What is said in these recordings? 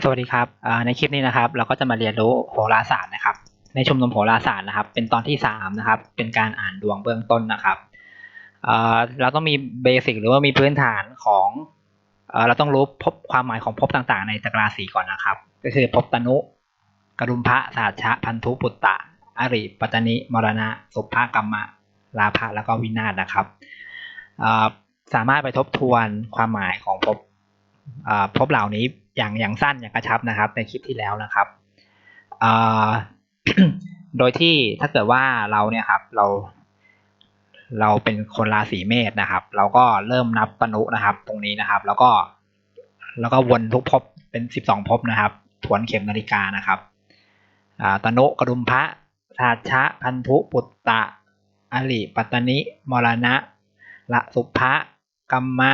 สวัสดีครับในคลิปนี้นะครับ เราก็จะมาเรียนรู้โหราศาสตร์นะครับ ในชุมนุมโหราศาสตร์นะครับ เป็นตอนที่สามนะครับ เป็นการอ่านดวงเบื้องต้นนะครับเราต้องมีเบสิกหรือว่ามีพื้นฐานของเราต้องรู้พบความหมายของภพต่างๆ ในจักรราศีก่อนนะครับ ก็คือภพตนุกรุมพระสาชะพันธุปุตตะอริปัตนิมรณะ สุภกรรมะลาภะแล้วก็วินาศนะครับสามารถไปทบทวนความหมายของพอ่า พบเหล่านี้อย่างอย่างสั้นอย่างกระชับนะครับ ในคลิปที่แล้วนะครับโดยที่ถ้าเกิดว่าเราเนี่ยครับเรา เราเป็นคนราศีเมษนะครับ เราก็เริ่มนับปนุนะครับ ตรงนี้นะครับ แล้วก็ แล้วก็วนทุกภพเป็นสิบสองภพนะครับทวนเข็มนาฬิกานะครับตนุกรุมพระราชะพันธุปุตตะอริปัตตนิมรณะละสุภะกัมมะ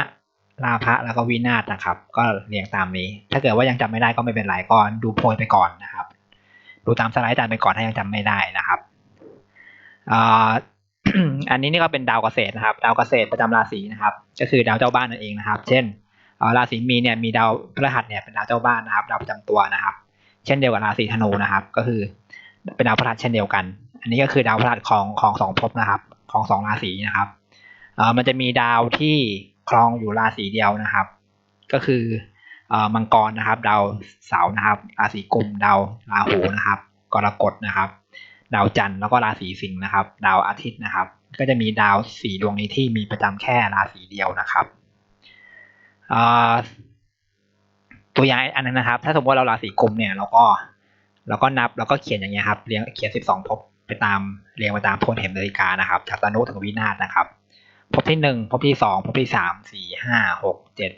ลาภะแล้วก็วินาศนะครับ ก็เรียงตามนี้ ถ้าเกิดว่ายังจำไม่ได้ก็ไม่เป็นไรก็ดูโพยไปก่อนนะครับ ดูตามสไลด์อาจารย์ไปก่อนถ้ายังจำไม่ได้นะครับอันนี้นี่ก็เป็นดาวเกษตรนะครับ ดาวเกษตรประจำราศีนะครับ ก็คือดาวเจ้าบ้านนั่นเองนะครับ เช่นราศีมีนเนี่ยมีดาวพฤหัสเนี่ยเป็นดาวเจ้าบ้านนะครับ ดาวประจำตัวนะครับ เช่นเดียวกับราศีธนูนะครับ ก็คือเป็นดาวพฤหัสเช่นเดียวกัน อันนี้ก็คือดาวพฤหัสของของสองภพนะครับ ของสองราศีนะครับมันจะมีดาวที่ ครองอยู่ราศีเดียวนะครับ ก็คืออมังกรนะครับ ดาวเสาร์นะครับราศีกุมดาวราหูนะครับ กรกฎนะครับ ดาวจันทร์แล้วก็ราศีสิงห์นะครับ ดาวอาทิตย์นะครับ ก็จะมีดาวสี่ดวงนี้ที่มีประจำแค่ราศีเดียวนะครับตัวอย่างอันนึงนะครับ ถ้าสมมติว่าเราราศีกุมเนี่ยเราก็เราก็นับแล้วก็เขียนอย่างเงี้ยครับเรียงเขียนสิบสองภพไปตามเรียงไปตามโทนเข็มนาฬิกานะครับจากตนุถึงวินาศนะครับ ภพที่หนึ่งภพที่สองภพที่สามสี่ห้าหกเจ็ด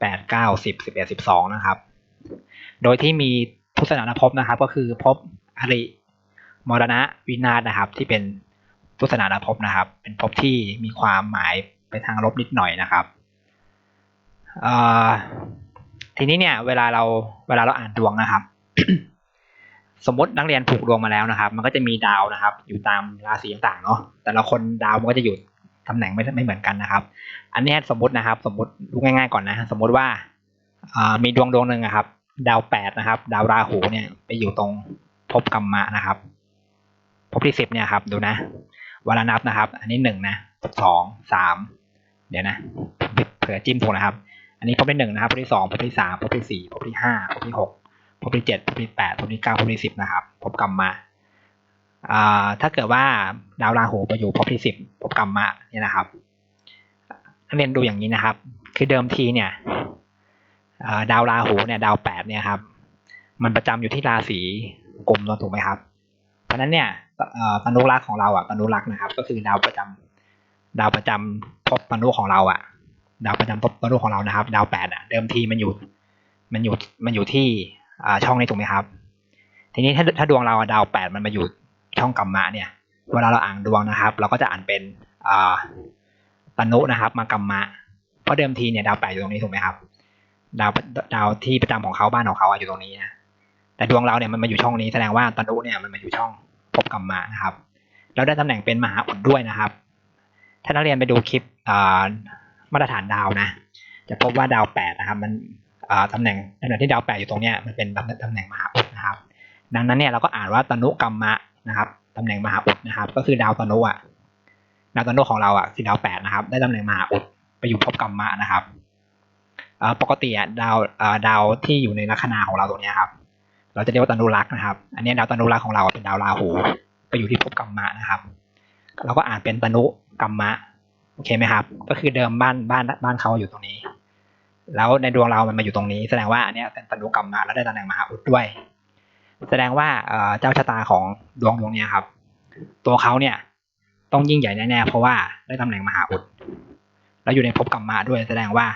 แปดเก้าสิบสิบเอ็ดสิบสองนะครับ โดยที่มีพุทธศานภพนะครับ ก็คือภพอริมรณะวินาศนะครับ ที่เป็นพุทธศานภพนะครับ เป็นภพที่มีความหมายไปทางลบนิดหน่อยนะครับทีนี้เนี่ย เวลาเราเวลาเราอ่านดวงนะครับ สมมตินักเรียนผูกดวงมาแล้วนะครับ มันก็จะมีดาวนะครับ อยู่ตามราศีต่างๆเนาะแต่ละคนดาวมันก็จะอยู่ ตำแหน่งไม่ไม่เหมือนกันนะครับ อันนี้สมมตินะครับ สมมติดูง่ายๆก่อนนะ สมมติว่ามีดวงดวงหนึ่งนะครับ ดาวแปดนะครับ ดาวราหูเนี่ยไปอยู่ตรงภพกรรมะนะครับภพที่สิบเนี่ยครับ ดูนะเวลานับนะครับ อันนี้หนึ่งนะสองสามเดี๋ยวนะเผื่อจิ้มถูกนะครับ อันนี้ภพที่หนึ่งนะครับภพที่สองภพที่สามภพที่สี่ภพที่ห้าภพที่หกภพที่เจ็ดภพที่แปดภพที่เก้าภพที่สิบนะครับภพกรรมะ ถ้าเกิดว่าดาวราหูไปอยู่ภพที่สิบภพกรรมะเนี่ยนะครับเรียนดูอย่างนี้นะครับ คือเดิมทีเนี่ยดาวราหูเนี่ยดาวแปดเนี่ยครับ มันประจำอยู่ที่ราศีกุมถูกไหมครับ เพราะนั้นเนี่ยเอ่อตนุรักษ์ของเราอะตนุรักษ์นะครับ ก็คือดาวประจำดาวประจำภพตนุของเราอะ ดาวประจำภพตนุของเรานะครับ ดาวแปดอะเดิมทีมันอยู่มันอยู่มันอยู่ที่ช่องนี้ถูกไหมครับ ทีนี้ถ้าถ้าดวงเราดาวแปดมันมาอยู่ ช่องกรรมะเนี่ย เวลาเราอ่านดวงนะครับ เราก็จะอ่านเป็นตนุนะครับมากรรมะ เพราะเดิมทีเนี่ยดาวแปดอยู่ตรงนี้ถูกไหมครับ ดาวดาวที่ประจำของเขาบ้านของเขาอยู่ตรงนี้นะแต่ดวงเราเนี่ยมันมาอยู่ช่องนี้แสดงว่าตนุเนี่ยมันมาอยู่ช่องภพกรรมะนะครับแล้วได้ตำแหน่งเป็นมหาอุดด้วยนะครับ ถ้านักเรียนไปดูคลิปมาตรฐานดาวนะ จะพบว่าดาวแปดนะครับ มันอ่าตำแหน่งตำแหน่งที่ดาวแปดอยู่ตรงเนี้ยมันเป็นตำตำแหน่งมหาอุดนะครับ ดังนั้นเนี่ยเราก็อ่านว่าตนุกรรมะ นะครับตำแหน่งมหาอุดนะครับ ก็คือดาวตนุอะดาวตนุของเราอะคือดาวแปดนะครับ ได้ตำแหน่งมหาอุดไปอยู่ภพกรรมะนะครับปกติอะดาวอ่าดาวที่อยู่ในลัคนาของเราตรงนี้ครับ เราจะเรียกว่าตนุรักษ์นะครับ อันนี้ดาวตนุรักษ์ของเราเป็นดาวราหู ไปอยู่ที่ภพกรรมะนะครับ เราก็อ่านเป็นตนุกรรมะโอเคไหมครับ ก็คือเดิมบ้านบ้านบ้านเขาอยู่ตรงนี้ แล้วในดวงเรามันมาอยู่ตรงนี้ แสดงว่าอันนี้เป็นตนุกรรมะแล้วได้ตำแหน่งมหาอุดด้วย แสดงว่าเจ้าชะตาของดวงดวงนี้ครับ ตัวเขาเนี่ย ต้องยิ่งใหญ่แน่ๆเพราะว่าได้ตำแหน่งมหาอุดแล้วอยู่ในภพกรรมะด้วยแสดงว่า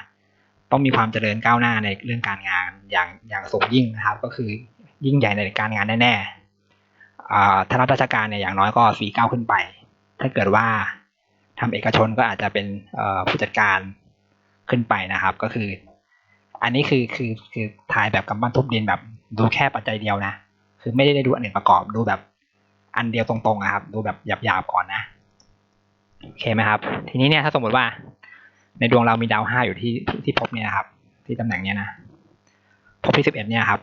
ต้องมีความเจริญก้าวหน้าในเรื่องการงานอย่างอย่างสูงยิ่งนะครับ ก็คือยิ่งใหญ่ในการงานแน่ๆอ่าถ้ารับราชการเนี่ยอย่างน้อยก็สี่เก้าขึ้นไป ถ้าเกิดว่าทำเอกชนก็อาจจะเป็นผู้จัดการขึ้นไปนะครับ ก็คือ อันนี้คือคือคือถ่ายแบบกำปั้นทุบดินแบบดูแค่ปัจจัยเดียวนะ คือไม่ได้ดูอันอื่นประกอบดูแบบอันเดียวตรงๆนะครับ ดูแบบหยาบๆก่อนนะโอเคไหมครับ ทีนี้เนี่ยถ้าสมมติว่า ในดวงเรามีดาวห้าอยู่ที่ที่ที่ภพเนี่ยครับ ที่ตำแหน่งเนี้ยนะภพที่สิบเอ็ดเนี่ยครับ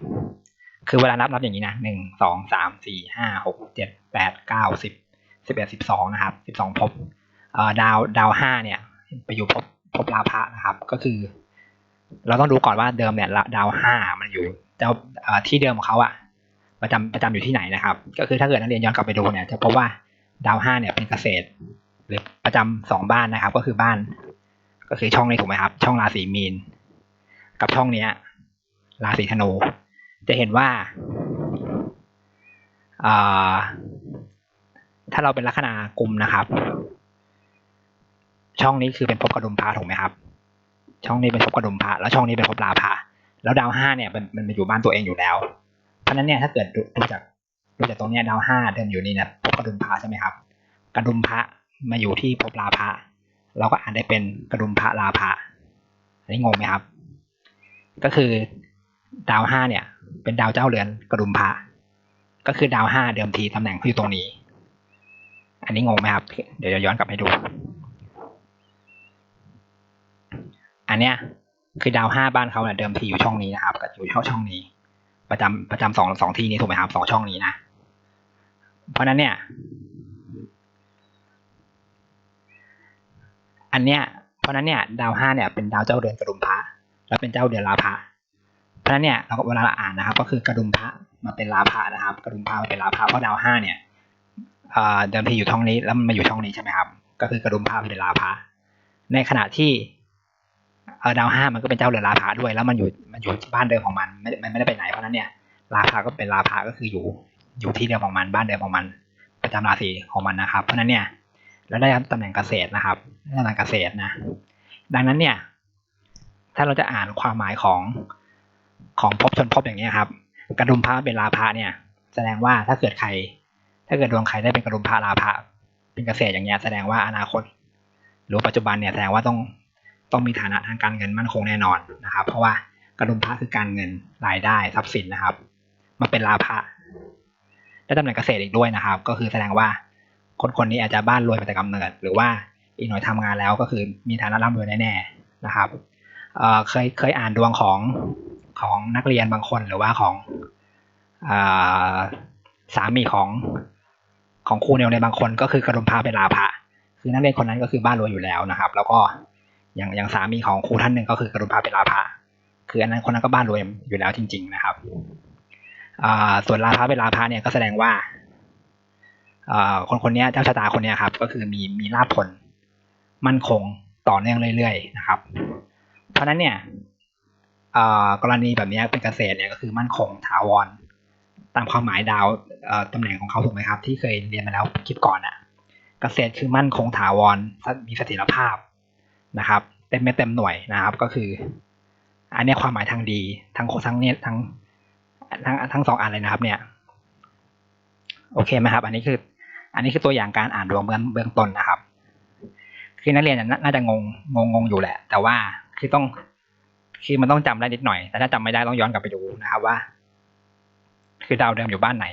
คือเวลานับนับอย่างนี้นะหนึ่งสองสามสี่ห้าหกเจ็ดแปดเก้าสิบสิบเอ็ดสิบสองนะครับสิบสองพเอ่อดาวดาวห้าเนี่ย ไปอยู่พภพบลาภะนะครับ ก็คือ เราต้องดูก่อนว่าเดิมเนี่ยดาวห้ามันอยู่เจ้าที่เดิมของเขาอะ ประจำประจำอยู่ที่ไหนนะครับ ก็คือถ้าเกิดนักเรียนย้อนกลับไปดูเนี่ยจะพบว่าดาวห้าเนี่ยเป็นเกษตร หรือประจำสองบ้านนะครับ ก็คือบ้าน ก็คือช่องนี้ถูกไหมครับ ช่องราศีมีน กับช่องเนี้ย ราศีธนู จะเห็นว่าถ้าเราเป็นลัคนากุมนะครับ ช่องนี้คือเป็นภพกระดุมพระถูกไหมครับ ช่องนี้เป็นภพกระดุมพระแล้วช่องนี้เป็นภพลาภะแล้วดาวห้าเนี่ยมันมันอยู่บ้านตัวเองอยู่แล้ว ราะฉะนั้นเนี่ยถ้าเกิดดูจากดูจากตรงเนี้ยดาวห้าเดิมอยู่นี่นะภพกระดุมพระใช่ไหมครับ กระดุมพระมาอยู่ที่ภพลาภะเราก็อ่านได้เป็นกระดุมพระลาภะอันนี้งงไหมครับ ก็คือดาวห้าเนี่ย เป็นดาวเจ้าเรือนกระดุมพระก็คือดาวห้าเดิมทีตำแหน่งเขาอยู่ตรงนี้ อันนี้งงไหมครับ เดี๋ยวย้อนกลับให้ดู อันเนี้ยคือดาวห้าบ้านเขาเนี่ยเดิมทีอยู่ช่องนี้นะครับ ก็อยู่ช่องช่องนี้ ประจำประจำสองสองที่นี้ถูกไหมครับสองช่องนี้นะเพราะนั้นเนี่ย อันเนี้ย เพราะนั้นเนี่ย ดาวห้าเนี่ยเป็นดาวเจ้าเรือนกระดุมพระแล้วเป็นเจ้าเดือนลาภะเพราะนั้นเนี่ยเราก็เวลาเราอ่านนะครับ ก็คือกระดุมพระมาเป็นลาภะนะครับ กระดุมพระมาเป็นลาภะเพราะดาวห้าเนี่ยเดิมทีอยู่ช่องนี้แล้วมันมาอยู่ช่องนี้ใช่ไหมครับ ก็คือกระดุมพระเป็นลาภะในขณะที่ ดาวห้ามันก็เป็นเจ้าเรือลาภะด้วย แล้วมันอยู่มันอยู่บ้านเดิมของมันไม่มันไม่ได้ไปไหนเพราะนั้นเนี่ยลาภะก็เป็นลาภะก็คืออยู่อยู่ที่เดิมของมันบ้านเดิมของมัน ประจำราศีของมันนะครับ เพราะนั้นเนี่ยแล้วได้ตำแหน่งเกษตรนะครับตำแหน่งเกษตรนะ ดังนั้นเนี่ย ถ้าเราจะอ่านความหมายของของภพชนภพอย่างนี้ยครับ กระดุมพระเป็นลาภะเนี่ย แสดงว่าถ้าเกิดใคร ถ้าเกิดดวงใครได้เป็นกระดุมพระลาภะเป็นเกษตรอย่างเงี้ยแสดงว่าอนาคต หรือปัจจุบันเนี่ยแสดงว่าต้อง ต้องมีฐานะทางการเงินมั่นคงแน่นอนนะครับ เพราะว่ากระดุมพระคือการเงินรายได้ทรัพย์สินนะครับ มาเป็นลาภะได้ตำแหน่งเกษตรอีกด้วยนะครับ ก็คือแสดงว่าคนคนนี้อาจจะบ้านรวยมาแต่กำเนิด หรือว่าอีกหน่อยทำงานแล้วก็คือมีฐานะร่ำรวยแน่ๆนะครับเเคยเคยอ่านดวงของของนักเรียนบางคนหรือว่าของอสามีของของครูในโรงเรียนบางคนก็คือกระดุมพระเป็นลาภะคือนักเรียนคนนั้นก็คือบ้านรวยอยู่แล้วนะครับ แล้วก็ อย่างอย่างสามีของครูท่านหนึ่งก็คือกระดุมพระเป็นลาภะคืออันนั้นคนนั้นก็บ้านรวยอยู่แล้วจริง ๆ นะครับส่วนลาภะเป็นลาภะเนี่ยก็แสดงว่าคนคนนี้เจ้าชะตาคนนี้ครับ ก็คือมีมีลาภผล มั่นคงต่อเนื่องเรื่อยๆนะครับ เพราะนั้นเนี่ยกรณีแบบนี้เป็นเกษตรเนี่ยก็คือมั่นคงถาวร ตามความหมายดาวตำแหน่งของเขาถูกไหมครับ ที่เคยเรียนมาแล้วคลิปก่อนอะ เกษตรคือมั่นคงถาวรมีเสถียรภาพ นะครับเต็มเม็ดเต็มหน่วยนะครับ ก็คือ อันนี้ความหมายทางดีทั้งทั้งเนี่ยทั้งทั้งทั้งสองอันเลยนะครับ เนี่ย โอเคไหมครับ อันนี้คือ อันนี้คือตัวอย่างการอ่านดวงเบื้องเบื้องต้นนะครับ คือนักเรียนน่าจะงงงงงอยู่แหละ แต่ว่าคือต้องคือมันต้องจำได้นิดหน่อย แต่ถ้าจำไม่ได้ต้องย้อนกลับไปดูนะครับว่า คือดาวเดิมอยู่บ้านไหน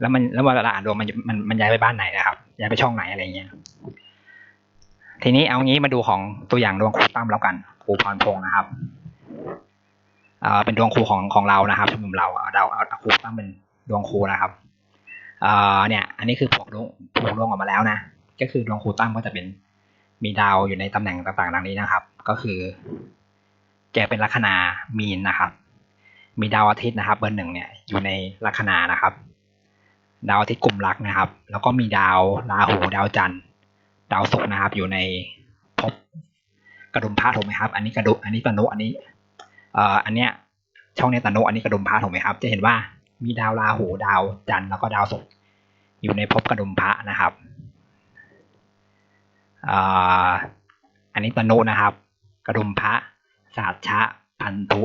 แล้วมันแล้วเวลาอ่านดวงมันมันมันย้ายไปบ้านไหนนะครับย้ายไปช่องไหนอะไรเงี้ย ทีนี้เอางี้มาดูของตัวอย่างดวงครูตั้มแล้วกันครูพรพงศ์นะครับเป็นดวงครูของของเรานะครับชมรมเราเอาเอาครูตั้มเป็นดวงครูนะครับเอ่อเนี่ย อันนี้คือผกดวงผกดวงออกมาแล้วนะก็คือดวงครูตั้มก็จะเป็นมีดาวอยู่ในตำแหน่งต่างๆดังนี้นะครับ ก็คือ แกเป็นลัคนามีนนะครับ มีดาวอาทิตย์นะครับ เบอร์หนึ่งเนี่ยอยู่ในลัคนานะครับ ดาวอาทิตย์กลุ่มรักนะครับ แล้วก็มีดาวราหูดาวจันทร์ ดาวศุกร์นะครับ อยู่ในภพกระดุมพระถูกไหมครับ อันนี้กระดุอันนี้ตนุอันนี้เอ่ออันเนี้ย ช่องนี้ตนุอันนี้กระดุมพระถูกไหมครับ จะเห็นว่ามีดาวราหูดาวจันทร์แล้วก็ดาวศุกร์อยู่ในภพกระดุมพระนะครับอันนี้ตนุนะครับ กระดุมพระสาสชะพันธุ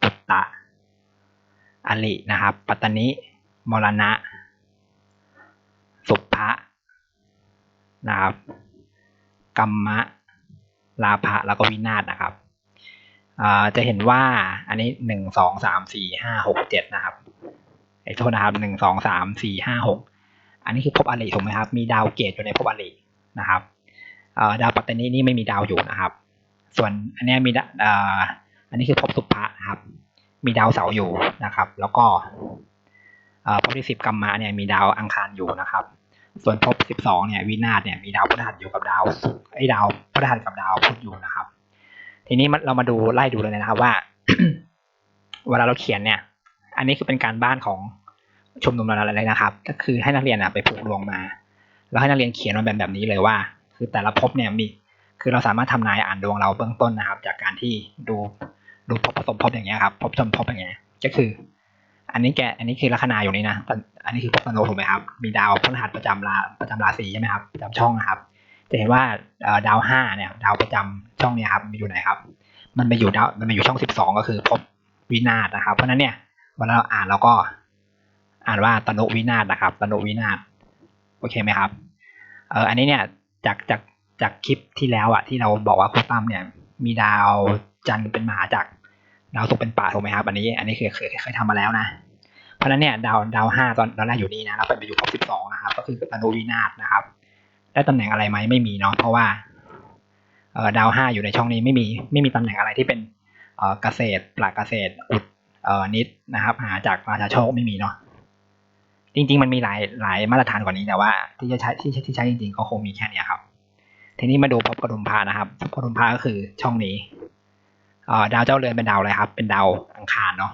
ปุตตะอลินะครับ ปัตตนิมรณะ นะครับกัมมะ ลาภะแล้วก็วินาศนะครับจะเห็นว่าอันนี้หนึ่งสองสามสี่ห้าหกเจ็ดนะครับไอ้โทษนะครับหนึ่งสองสามสี่ห้าหกอันนี้คือภพอริถูกไหมครับ มีดาวเกตอยู่ในภพอรินะครับดาวปัตตานีนี่ไม่มีดาวอยู่นะครับ ส่วนอันนี้มีอันนี้คือภพสุภะนะครับ มีดาวเสาอยู่นะครับ แล้วก็เอ่อภพที่สิบกัมมะเนี่ยมีดาวอังคารอยู่นะครับ ส่วนภพสิบสองเนี่ยวินาศเนี่ยมีดาวพฤหัสอยู่กับดาวไอ้ดาวพฤหัสกับดาวพุธอยู่นะครับ ทีนี้มันเรามาดูไล่ดูเลยนะครับว่า เวลาเราเขียนเนี่ย อันนี้คือเป็นการบ้านของชมรมเราเลยนะครับ ก็คือให้นักเรียนอะไปผูกดวงมา แล้วให้นักเรียนเขียนมาแบบแบบนี้เลยว่า คือแต่ละภพเนี่ยมี คือเราสามารถทำนายอ่านดวงเราเบื้องต้นนะครับ จากการที่ดูดูภพผสมภพอย่างเงี้ยครับภพชนภพอย่างเงี้ยก็คือ อันนี้แกอันนี้คือลัคนาอยู่นี่นะ อันนี้คือภพตโนถูกไหมครับ มีดาวพฤหัสประจำราประจำราศีใช่ไหมครับประจำช่องนะครับ จะเห็นว่าดาวห้าเนี่ย ดาวประจำช่องเนี่ยครับมันอยู่ไหนครับ มันไปอยู่ดาวมันไปอยู่ช่องสิบสองก็คือภพวินาศนะครับ เพราะฉะนั้นเนี่ยเวลาเราอ่านเราก็อ่านว่าตนุวินาศนะครับ ตนุวินาศโอเคไหมครับ เอออันนี้เนี่ยจากจากจากคลิปที่แล้วอะที่เราบอกว่าครูตั้มเนี่ย มีดาวจันทร์เป็นมหาจักร ดาวศุกร์เป็นป่าถูกไหมครับอันนี้อันนี้เคยเคยเคยทำมาแล้วนะเพราะนั้นเนี่ยดาวดาวห้าตอนตอนแรกอยู่นี่นะแล้วไปอยู่ภพสิบสองนะครับ ก็คือตนุวินาศนะครับ ได้ตำแหน่งอะไรไหมไม่มีเนาะเพราะว่าเออดาวห้าอยู่ในช่องนี้ไม่มีไม่มีตำแหน่งอะไรที่เป็นเออเกษตรปลักเกษตรอุดเออนิดนะครับ หาจากราชาโชคไม่มีเนาะจริง ๆ มันมีหลายหลายมาตรฐานกว่านี้แต่ว่า ที่จะใช้ที่ที่ใช้จริงๆก็คงมีแค่นี้ครับ ทีนี้มาดูภพกระดุมพานะครับภพกระดุมพาก็คือช่องนี้ ดาวเจ้าเรือนเป็นดาวอะไรครับ เป็นดาวอังคารเนาะ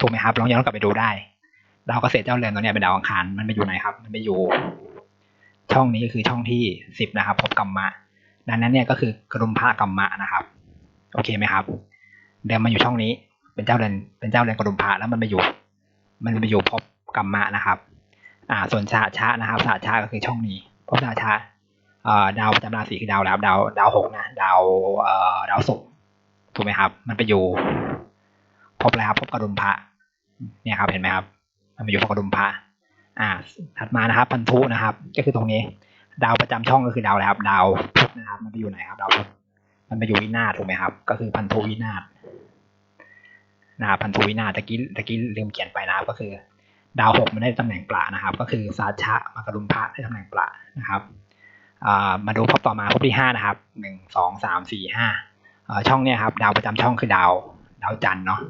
ถูกไหมครับลองย้อนกลับไปดูได้ดาวเกษตรเจ้าเรือนตัวเนี้ยเป็นดาวอังคารมันไปอยู่ไหนครับ มันไปอยู่ ช่องนี้ก็คือช่องที่สิบนะครับภพกรรมะ ดังนั้นเนี่ยก็คือกรุมพระกรรมะนะครับ โอเคไหมครับเดิมมาอยู่ช่องนี้ เป็นเจ้าเรือนเป็นเจ้าเรือนกรุมพระแล้วมันไปอยู่ มันไปอยู่ภพกรรมะนะครับ อ่า ส่วนชาชานะครับชาชาก็คือช่องนี้ภพชาชาอ่อดาวประจำราศีคือดาวแล้วดาวดาวหกนะดาวเอ่อดาวศุกร์ ถูกไหมครับ มันไปอยู่พอะไรครับกระดุมพระเนี่ยครับเห็นไหมครับ มันไปอยู่ภพกระดุมพระอ่า ถัดมานะครับ พันธุนะครับ ก็คือตรงนี้ ดาวประจำช่องก็คือดาวอะไรครับ ดาวพุธนะครับ มันไปอยู่ไหนครับ ดาวพุธมันไปอยู่วินาศถูกไหมครับ ก็คือพันธุวินาศนะครับพันธุวินาศตะกี้ตะกี้ลืมเขียนไปนะครับก็คือ ดาวหกมันได้ตำแหน่งปลานะครับ ก็คือสาชะมากรุมพระได้ตำแหน่งปลานะครับมาดูภพต่อมาภพที่ห้านะครับหนึ่งสองสามสี่ห้า ช่องเนี้ยครับ ดาวประจำช่องคือดาว ดาวจันเนาะ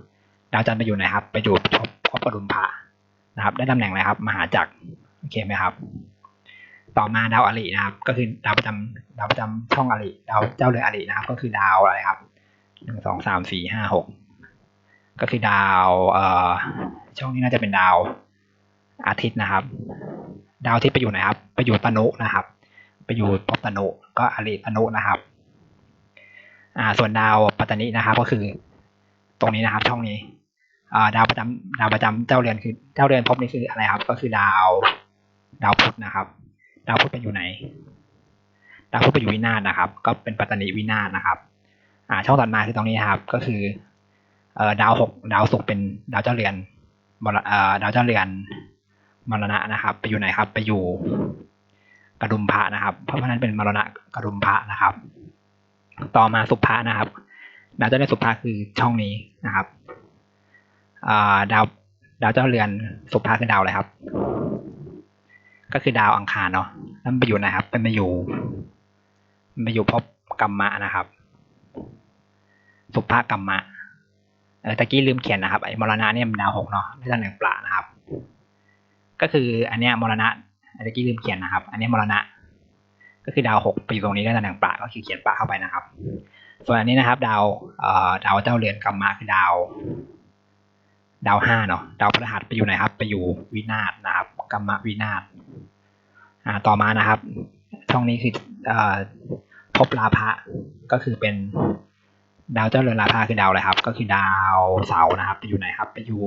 ดาวจันไปอยู่ไหนครับไปอยู่ภพภพกรุมพะนะครับ ได้ตำแหน่งอะไรครับ มหาจักรโอเคไหมครับ ต่อมาดาวอรินะครับ ก็คือดาวประจำดาวประจำช่องอริดาวเจ้าเรือนอรินะครับ ก็คือดาวอะไรครับหนึ่งสองสามสี่ห้าหกก็คือดาวเอ่อช่องนี้น่าจะเป็นดาวอาทิตย์นะครับ ดาวอาทิตย์ไปอยู่ไหนครับ ไปอยู่ตนุนะครับ ไปอยู่ภพตนุก็อริตนุนะครับ อ่า ส่วนดาวปัตตานีนะครับก็คือ ตรงนี้นะครับ ช่องนี้อ่าดาวประจำดาวประจำเจ้าเรือนคือ เจ้าเรือนภพนี้คืออะไรครับ ก็คือดาว ดาวพุธนะครับ ดาวพุธเป็นอยู่ไหน ดาวพุธไปอยู่วินาศนะครับ ก็เป็นปัตตานีวินาศนะครับ อ่า ช่องถัดมาคือตรงนี้ครับ ก็คือเอ่อดาวหกดาวศุกร์เป็นดาวเจ้าเรือนมรเอ่อดาวเจ้าเรือนมรณะนะครับ ไปอยู่ไหนครับ ไปอยู่กระดุมพระนะครับ เพราะฉะนั้นเป็นมรณะกระดุมพระนะครับ ต่อมาสุภะนะครับ ดาวเจ้าเรือนสุภะคือช่องนี้นะครับาดาวดาวเจ้าเรือนสุภะคือดาวอะไรครับ ก็คือดาวอังคารเนาะแล้วมันไปอยู่ไหนครับเป็นไปอยู่มันไปอยู่ภพกัมมะนะครับ สุภากัมมะเออตะกี้ลืมเขียนนะครับไอ้มรณะเนี่ยมันดาวหกเนาะไม่ใช่ตำแหน่งปลานะครับ ก็คืออันเนี้ยมรณะตะกี้ลืมเขียนนะครับ อันนี้มรณะ ก็คือดาวหกไปอยู่ตรงนี้ได้ตำแหน่งปลาก็คือเขียนปลาเข้าไปนะครับ ส่วนอันนี้นะครับ ดาวเอ่อดาวเจ้าเรือนกัมมะคือดาว ดาวห้าเนาะดาวพฤหัสไปอยู่ไหนครับ ไปอยู่วินาศนะครับกัมมะวินาศอ่าต่อมานะครับ ช่องนี้คือเอ่อภพลาภะก็คือเป็นดาวเจ้าเรือนราพาคือดาวอะไรครับ ก็คือดาวเสาร์นะครับ ไปอยู่ไหนครับ ไปอยู่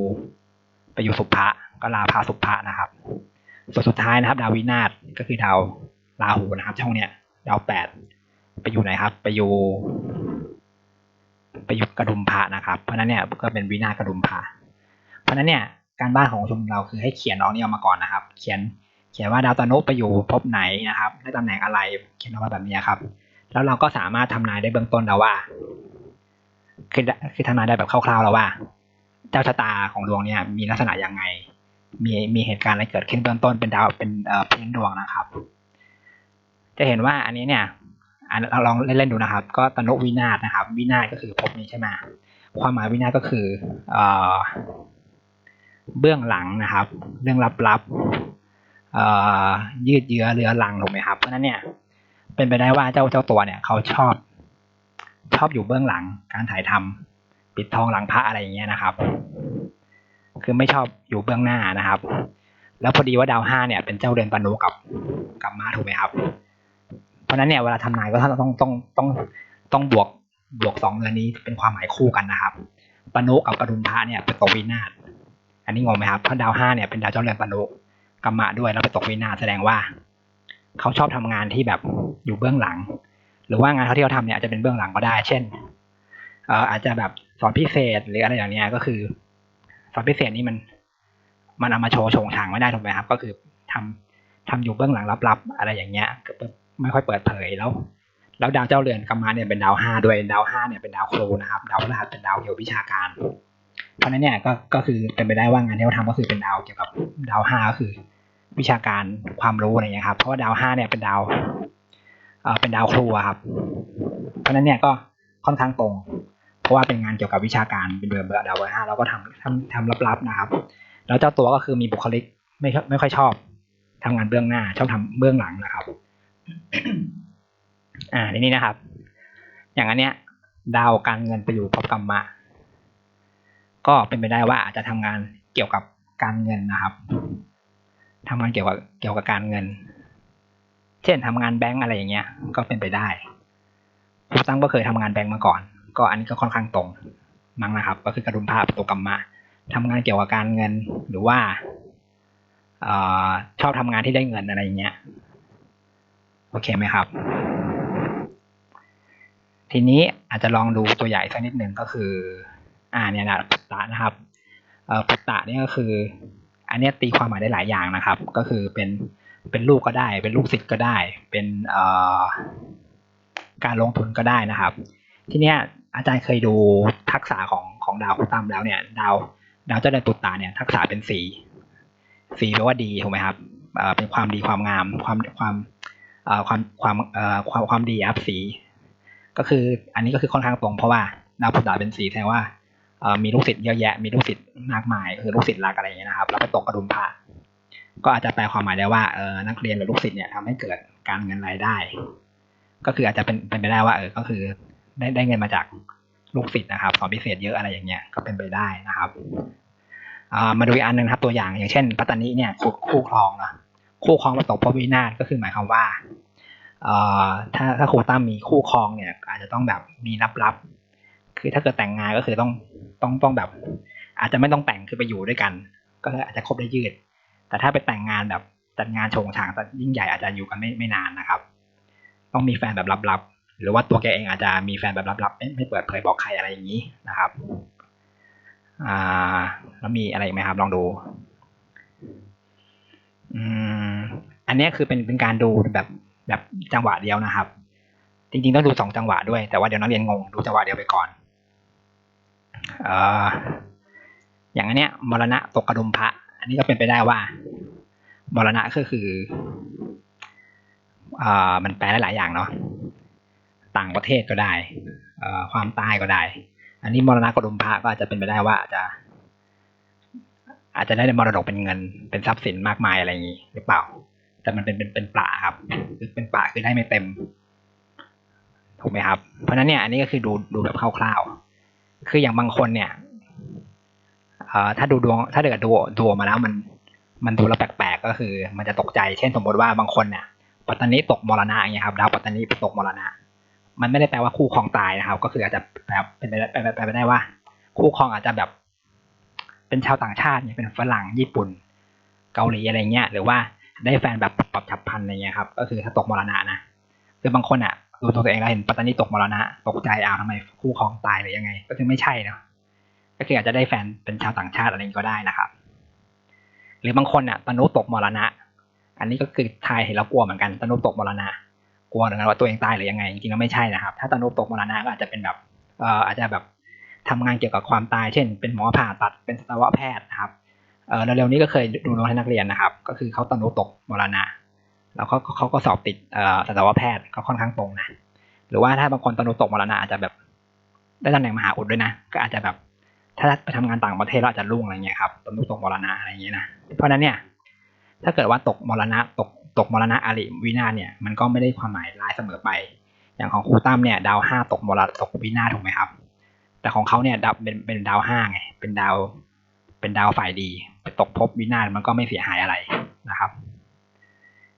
ไปอยู่สุภะก็ราพาสุภะนะครับ ส่วนสุดท้ายนะครับ ดาววินาศก็คือดาว ราหูนะครับช่องเนี้ยดาวแปดไปอยู่ไหนครับ ไปอยู่ ไปอยู่กระดุมพระนะครับ เพราะนั้นเนี่ยก็เป็นวินาศกระดุมพระเพราะนั้นเนี่ยการบ้านของชมเราคือให้เขียนน้องนี่ออกมาก่อนนะครับ เขียนเขียนว่าดาวตานุไปอยู่ภพไหนนะครับได้ตำแหน่งอะไรเขียนออกมาแบบนี้ครับ แล้วเราก็สามารถทำนายได้เบื้องต้นแล้วว่า คือคือทำนายได้แบบคร่าวๆแล้วว่าเจ้าชะตาของดวงเนี่ยมีลักษณะยังไง มีมีเหตุการณ์อะไรเกิดขึ้นเบื้องต้นเป็นดาวเป็นเอ่อพื้นดวงนะครับ จะเห็นว่าอันนี้เนี่ยอันเราลองเล่นๆดูนะครับ ก็ตนุวินาศนะครับ วินาศก็คือภพนี้ใช่ไหมความหมายวินาศก็คือเออเบื้องหลังนะครับ เรื่องลับๆยืดเยื้อเรือรังถูกไหมครับเพราะฉะนั้นเนี่ยเป็นไปได้ว่าเจ้าเจ้าตัวเนี่ยเขาชอบชอบอยู่เบื้องหลังการถ่ายทำปิดทองหลังพระอะไรอย่างเงี้ยนะครับ คือไม่ชอบอยู่เบื้องหน้านะครับ แล้วพอดีว่าดาวห้าเนี่ยเป็นเจ้าเรือนปนุกับกับม้าถูกไหมครับ เพราะนั้นเนี่ยเวลาทำนายก็ต้องต้องต้องต้องบวกบวกสองเรือนนี้เป็นความหมายคู่กันนะครับปนุกับปดุมพระเนี่ยเป็นตกวินาศอันนี้งงไหมครับเพราะดาวห้าเนี่ยเป็นดาวเจ้าเรือนปนุกับมะด้วยแล้วไปตกวินาศแสดงว่า เขาชอบทำงานที่แบบอยู่เบื้องหลัง หรือว่างานเขาที่เขาทำเนี่ยอาจจะเป็นเบื้องหลังก็ได้ เช่นเอ่ออาจจะแบบสอนพิเศษหรืออะไรอย่างเนี้ยก็คือ สอนพิเศษนี่มัน มันเอามาโชว์โชงฉางไม่ได้ถูกไหมครับ ก็คือทำทำอยู่เบื้องหลังลับๆ อะไรอย่างเงี้ยก็ ไม่ค่อยเปิดเผยแล้ว แล้วดาวเจ้าเรือนกำมาเนี่ยเป็นดาวห้าด้วยดาวห้าเนี่ยเป็นดาวครูนะครับ ดาวพฤหัสเป็นดาวเกี่ยวกับวิชาการ เพราะนั้นเนี่ยก็ก็คือเป็นไปได้ว่างานที่เขาทำก็คือเป็นดาวเกี่ยวกับดาวห้าก็คือ วิชาการความรู้อะไรอย่างเงี้ยครับ เพราะว่าดาวห้าเนี่ยเป็นดาวเอ่อเป็นดาวครูครับ เพราะนั้นเนี่ยก็ค่อนข้างตรง เพราะว่าเป็นงานเกี่ยวกับวิชาการเป็นเบอร์เบอร์ดาวเบอร์ห้าเราก็ทำทำทำลับๆนะครับ แล้วเจ้าตัวก็คือมีบุคลิกไม่ไม่ค่อยชอบทำงานเบื้องหน้าชอบทำเบื้องหลังนะครับ อ่าทีนี้นะครับ อย่างอันเนี้ย ดาวการเงินไปอยู่ภพกรรมะก็เป็นไปได้ว่าอาจจะทำงานเกี่ยวกับการเงินนะครับทำงานเกี่ยวกับเกี่ยวกับการเงิน เช่นทำงานแบงก์อะไรอย่างเงี้ย ก็เป็นไปได้ครูตั้งก็เคยทำงานแบงก์มาก่อน ก็อันนี้ก็ค่อนข้างตรงมั้งนะครับ ก็คือกระดุมภาพตัวกรรมะทำงานเกี่ยวกับการเงินหรือว่าอชอบทำงานที่ได้เงินอะไรอย่างเงี้ย อเคไหมครับ ทีนี้อาจจะลองดูตัวใหญ่สักนิดหนึ่งก็คือ อ่าเนี่ยนะปุตตะนะครับเอ่อปุตตะนี่ก็คือ อันนี้ตีความหมายได้หลายอย่างนะครับ ก็คือเป็นเป็นลูกก็ได้ เป็นลูกศิษย์ก็ได้ เป็นเอ่อการลงทุนก็ได้นะครับ ทีเนี้ยอาจารย์เคยดูทักษะของของดาวคุตัมแล้วเนี่ยดาวดาวเจ้าเดือนปุตตะเนี่ยทักษะเป็นสีสีแปลว่าดีถูกไหมครับเอ่อเป็นความดีความงามความความ ความความความความดีครับสี ก็คืออันนี้ก็คือค่อนข้างตรงเพราะว่าดาวพุธดาวเป็นสีแสดงว่ามีลูกศิษย์เยอะแยะ มีลูกศิษย์มากมาย คือลูกศิษย์รักอะไรอย่างเงี้ยนะครับ แล้วไปตกกระดุมผ้าก็อาจจะแปลความหมายได้ว่าเออนักเรียนหรือลูกศิษย์เนี่ยทำให้เกิดการเงินรายได้ ก็คืออาจจะเป็นเป็นไปได้ว่าเออก็คือได้ได้เงินมาจากลูกศิษย์นะครับสอนพิเศษเยอะอะไรอย่างเงี้ยก็เป็นไปได้นะครับมาดูอีกอันหนึ่งครับตัวอย่างอย่างเช่น ปัตตานีเนี่ยคู่ครองนะ คู่ครองมาตกพระวินาศก็คือหมายความว่าถ้าถ้าครูตั้มมีคู่ครองเนี่ย อาจจะต้องแบบมีลับๆคือถ้าเกิดแต่งงานก็คือต้องต้องต้องแบบ อาจจะไม่ต้องแต่งคือไปอยู่ด้วยกัน ก็อาจจะคบได้ยืด แต่ถ้าไปแต่งงานแบบจัดงานโชงฉางยิ่งใหญ่อาจจะอยู่กันไม่ไม่นานนะครับ ต้องมีแฟนแบบลับๆหรือว่าตัวแกเองอาจจะมีแฟนแบบลับๆไม่ไม่เปิดเผยบอกใครอะไรอย่างนี้นะครับ อ่า แล้วมีอะไรไหมครับลองดู อืมอันนี้คือเป็นเป็นการดูแบบแบบจังหวะเดียวนะครับ จริงๆต้องดูสองจังหวะด้วยแต่ว่าเดี๋ยวนักเรียนงงดูจังหวะเดียวไปก่อนเอ่ออย่างอันเนี้ยมรณะตกกระดุมพระ อันนี้ก็เป็นไปได้ว่ามรณะก็คืออ่ามันแปลได้หลายอย่างเนาะต่างประเทศก็ได้เอ่อความตายก็ได้ อันนี้มรณะกระดุมพระก็อาจจะเป็นไปได้ว่าอาจจะ อาจจะได้มรดกเป็นเงินเป็นทรัพย์สินมากมายอะไรอย่างนี้หรือเปล่า แต่มันเป็นเป็นเป็นปลาครับคือเป็นปลาคือได้ไม่เต็มถูกไหมครับ เพราะนั้นเนี่ยอันนี้ก็คือดูดูแบบคร่าวๆคืออย่างบางคนเนี่ยเอ่อถ้าดูดวงถ้าเกิดดูดูมาแล้วมัน มันดูแล้วแปลกๆก็คือ มันจะตกใจเช่นสมมติว่าบางคนเนี่ยปัตตานีตกมรณะอย่างเงี้ยครับดาวปัตตานีตกมรณะ มันไม่ได้แปลว่าคู่ครองตายนะครับ ก็คืออาจจะแบบเป็นไปได้ไปไปได้ว่า คู่ครองอาจจะแบบ เป็นชาวต่างชาติเนี่ยเป็นฝรั่งญี่ปุ่น เกาหลีอะไรเงี้ยหรือว่าได้แฟนแบบปรับฉับพันอะไรเงี้ยครับก็คือถ้าตกมรณะนะคือบางคนอะดูตัวเองแล้วเห็นปัตตานีตกมรณะตกใจอ้าวทำไมคู่ครองตายหรือยังไง ก็คือไม่ใช่เนาะก็คืออาจจะได้แฟนเป็นชาวต่างชาติอะไรก็ได้นะครับ หรือบางคนอะตนุตกมรณะ อันนี้ก็คือทายเห็นแล้วกลัวเหมือนกันตนุตกมรณะ กลัวเหมือนกันว่าตัวเองตายหรือยังไงจริงๆแล้วไม่ใช่นะครับ ถ้าตนุตกมรณะก็อาจจะเป็นแบบเอ่ออาจจะแบบ ทำงานเกี่ยวกับความตาย เช่น เป็นหมอผ่าตัดเป็นสัตวแพทย์นะครับเออเร็วๆนี้ก็เคยดูน้องให้นักเรียนนะครับ ก็คือเขาตนุตกมรณะแล้วเขาเขาก็สอบติดสัตวแพทย์ก็ค่อนข้างตรงนะหรือว่าถ้าบางคนตนุตกมรณะอาจจะแบบได้ตำแหน่งมหาอุดด้วยนะ ก็อาจจะแบบ ถ้าไปทำงานต่างประเทศเราอาจจะรุ่งอะไรเงี้ยครับตกตกมรณะอะไรอย่างเงี้ยนะเพราะนั้นเนี่ย ถ้าเกิดว่าตกมรณะตกตกมรณะอริวินาเนี่ยมันก็ไม่ได้ความหมายร้ายเสมอไป อย่างของครูตั้มเนี่ยดาวห้าตกมรณะตกวินาถูกไหมครับ แต่ของเขาเนี่ยดาวเป็นเป็นดาวห้าไงเป็นดาว เป็นดาวฝ่ายดี ไปตกภพวินาศมันก็ไม่เสียหายอะไรนะครับ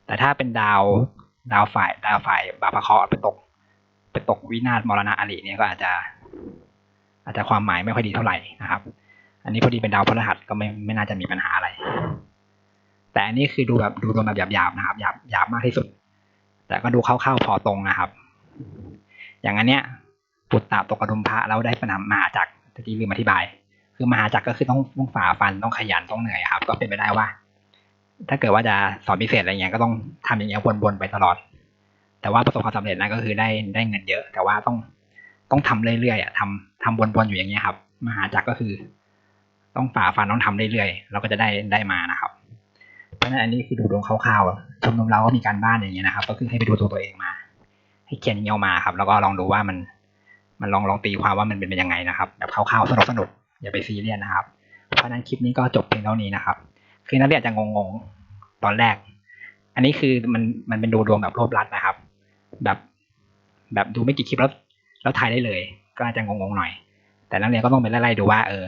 แต่ถ้าเป็นดาวดาวฝ่ายดาวฝ่ายบาปะเคาะไปตก ไปตกวินาศมรณะอริเนี่ยก็อาจจะ อาจจะความหมายไม่ค่อยดีเท่าไหร่นะครับ อันนี้พอดีเป็นดาวพฤหัสก็ไม่ไม่น่าจะมีปัญหาอะไร แต่อันนี้คือดูแบบดูตรงแบบหยาบๆนะครับหยาบหยาบมากที่สุด แต่ก็ดูคร่าๆพอตรงนะครับ อย่างอันเนี้ย ปุตตะตกกระดุมพระแล้วได้ประนามมาจักรตะกี้ลืมอธิบาย คือมหาจักรก็คือต้องต้องฝ่าฟันต้องขยันต้องเหนื่อยครับ ก็เป็นไปได้ว่า ถ้าเกิดว่าจะสอนพิเศษอะไรเงี้ยก็ต้องทำอย่างเงี้ยวนๆไปตลอด แต่ว่าประสบความสำเร็จนะก็คือได้ได้เงินเยอะ แต่ว่าต้องต้องทำเรื่อยๆอะทำทำวนๆอยู่อย่างเงี้ยครับ มหาจักรก็คือ ต้องฝ่าฟันต้องทำเรื่อยๆเราก็จะได้ได้มานะครับเพราะฉะนั้นอันนี้คือดูดวงคร่าวๆชมรมเราก็มีการบ้านอย่างเงี้ยนะครับ ก็คือให้ไปดูตัวตัวเองมา ให้เขียนเงี้ยออกมาครับ แล้วก็ลองดูว่ามัน มันลองลองตีความว่ามันเป็นยังไงนะครับ แบบคร่าวๆสนุกสนุกๆอย่าไปซีเรียสนะครับ เพราะนั้นคลิปนี้ก็จบเพียงเท่านี้นะครับ คือนักเรียนจะงงๆตอนแรก อันนี้คือมันมันเป็นดูดวงแบบรวบรัดนะครับ แบบแบบดูไม่กี่คลิปแล้วแล้วทายได้เลย ก็อาจจะงงๆหน่อย แต่นักเรียนก็ต้องไปไล่ๆดูว่า เออ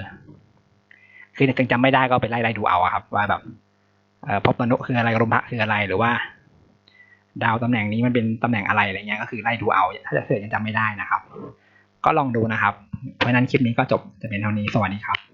คือถึงจำไม่ได้ก็ไปไล่ๆดูเอาครับ ว่าแบบเอ่อพบมนุษย์คืออะไรรุมพระคืออะไรหรือว่า ดาวตำแหน่งนี้มันเป็นตำแหน่งอะไรอะไรเงี้ยก็คือไล่ดูเอา ถ้าจะเสิร์ชยังจำไม่ได้นะครับ ก็ลองดูนะครับ เพราะฉะนั้นคลิปนี้ก็จบจะเป็นเท่านี้สวัสดีครับ